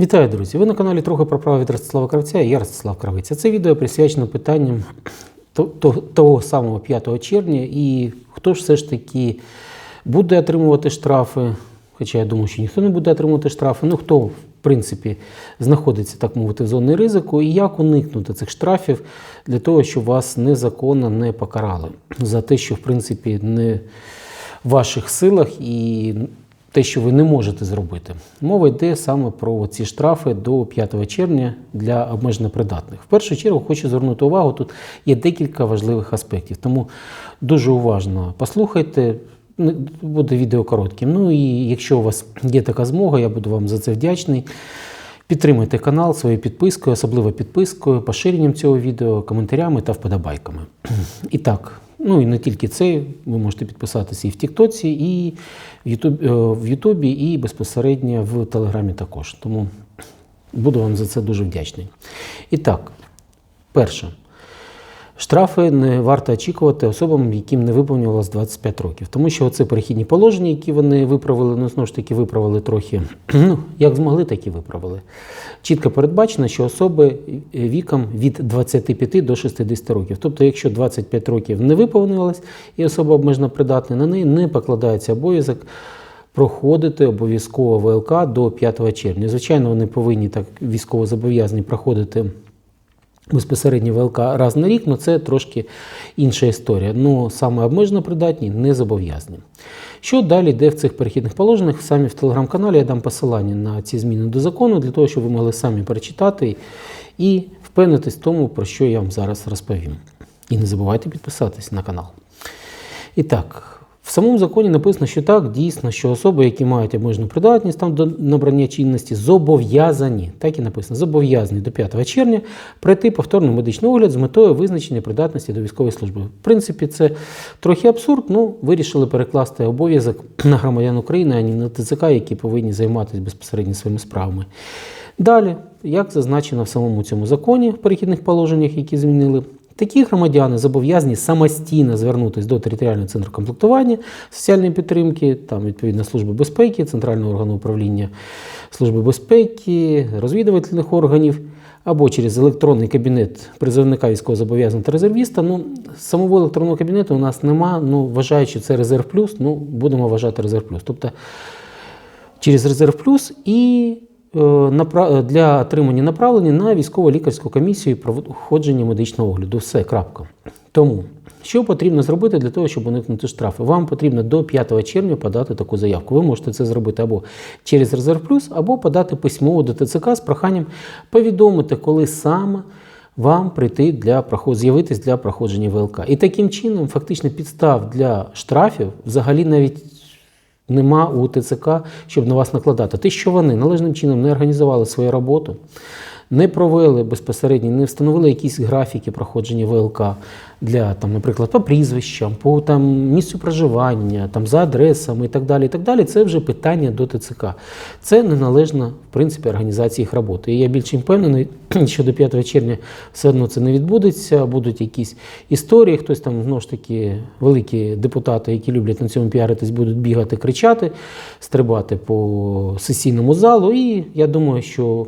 Вітаю, друзі! Ви на каналі трохи про право від Ростислава Кравця і я Ростислав Кравиця. Це відео присвячено питанням то- то- того самого 5 червня і хто ж все ж таки буде отримувати штрафи. Хоча я думаю, що ніхто не буде отримувати штрафи. Ну хто, в принципі, знаходиться, так мовити, в зоні ризику, і як уникнути цих штрафів для того, щоб вас незаконно не покарали за те, що в принципі не в ваших силах і те, що ви не можете зробити. Мова йде саме про ці штрафи до 5 червня для обмежено придатних. В першу чергу хочу звернути увагу, тут є декілька важливих аспектів, тому дуже уважно послухайте. Буде відео коротким. Ну і якщо у вас є така змога, я буду вам за це вдячний. Підтримуйте канал своєю підпискою, особливо підпискою, поширенням цього відео, коментарями та вподобайками. І так, ну і не тільки це, ви можете підписатися і в Тіктоці, і в Ютуб- е, Ютубі, і безпосередньо в Телеграмі також. Тому буду вам за це дуже вдячний. І так, перше. Штрафи не варто очікувати особам, яким не виповнювалось 25 років. Тому що це перехідні положення, які вони виправили, ну знову ж таки виправили трохи, ну як змогли, так і виправили. Чітко передбачено, що особи віком від 25 до 60 років. Тобто, якщо 25 років не виповнилось і особа обмежено придатна, на неї не покладається обов'язок проходити обов'язково ВЛК до 5 червня. Звичайно, вони повинні так військово зобов'язані проходити безпосередньо ВЛК раз на рік, але це трошки інша історія. Ну саме обмежено придатні не зобов'язані. Що далі йде в цих перехідних положеннях? Самі в телеграм-каналі я дам посилання на ці зміни до закону, для того, щоб ви могли самі перечитати і впевнитись в тому, про що я вам зараз розповім. І не забувайте підписатись на канал. І так, в самому законі написано, що так, дійсно, що особи, які мають обмежену придатність там до набрання чинності, зобов'язані, так і написано, зобов'язані до 5 червня пройти повторний медичний огляд з метою визначення придатності до військової служби. В принципі, це трохи абсурд, ну вирішили перекласти обов'язок на громадян України, а не на ТЦК, які повинні займатися безпосередньо своїми справами. Далі, як зазначено в самому цьому законі, в перехідних положеннях, які змінили, Такі громадяни зобов'язані самостійно звернутися до територіального центру комплектування соціальної підтримки, там відповідно Служби безпеки, Центрального органу управління Служби безпеки, розвідувальних органів або через електронний кабінет призовника військовозобов'язаного та резервіста. Ну, самого електронного кабінету у нас нема. Ну, вважаючи це резерв плюс, ну будемо вважати резерв плюс. Тобто через резерв плюс і для отримання направлення на військово-лікарську комісію і проходження медичного огляду. Все, крапка. Тому, що потрібно зробити для того, щоб уникнути штрафи? Вам потрібно до 5 червня подати таку заявку. Ви можете це зробити або через резерв плюс, або подати письмово до ТЦК з проханням повідомити, коли саме. Вам прийти для з'явитись для проходження ВЛК. І таким чином, фактично, підстав для штрафів взагалі навіть нема у ТЦК, щоб на вас накладати. Те, що вони належним чином не організували свою роботу, не провели безпосередньо, не встановили якісь графіки проходження ВЛК для, там, наприклад, по прізвищам, по там, місцю проживання, там, за адресами і так далі. І так далі, це вже питання до ТЦК. Це неналежна, в принципі, організація їх роботи. І я більш впевнений, що до 5 червня все одно це не відбудеться, будуть якісь історії, хтось там, знову ж таки, великі депутати, які люблять на цьому піаритись, будуть бігати, кричати, стрибати по сесійному залу. І я думаю, що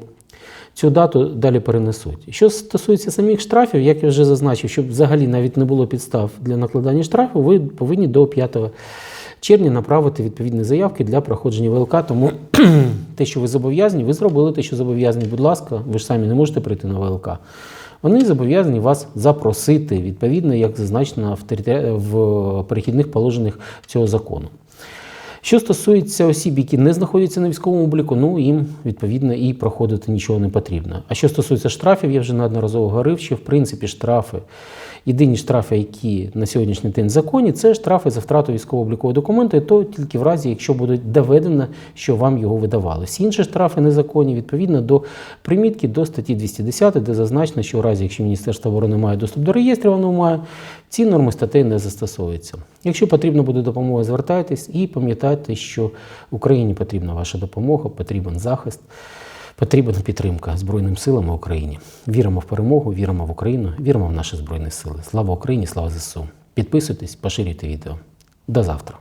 цю дату далі перенесуть. Що стосується самих штрафів, як я вже зазначив, щоб взагалі навіть не було підстав для накладання штрафу, ви повинні до 5 червня направити відповідні заявки для проходження ВЛК. Тому те, що ви зобов'язані, ви зробили те, що зобов'язані, будь ласка, ви ж самі не можете прийти на ВЛК. Вони зобов'язані вас запросити, відповідно, як зазначено в, перехідних положеннях цього закону. Що стосується осіб, які не знаходяться на військовому обліку, ну їм відповідно і проходити нічого не потрібно. А що стосується штрафів, я вже неодноразово говорив, що в принципі штрафи, єдині штрафи, які на сьогоднішній день в законі, це штрафи за втрату військово-облікового документу, і то тільки в разі, якщо буде доведено, що вам його видавали. Всі інші штрафи незаконні відповідно до примітки до статті 210, де зазначено, що в разі, якщо Міністерство оборони має доступ до реєстрів, воно має, ці норми статей не застосовуються. Якщо потрібна буде допомога, звертайтесь і пам'ятайте, що Україні потрібна ваша допомога, потрібен захист, потрібна підтримка Збройним силам України. Віримо в перемогу, віримо в Україну, віримо в наші Збройні Сили. Слава Україні, слава ЗСУ. Підписуйтесь, поширюйте відео. До завтра.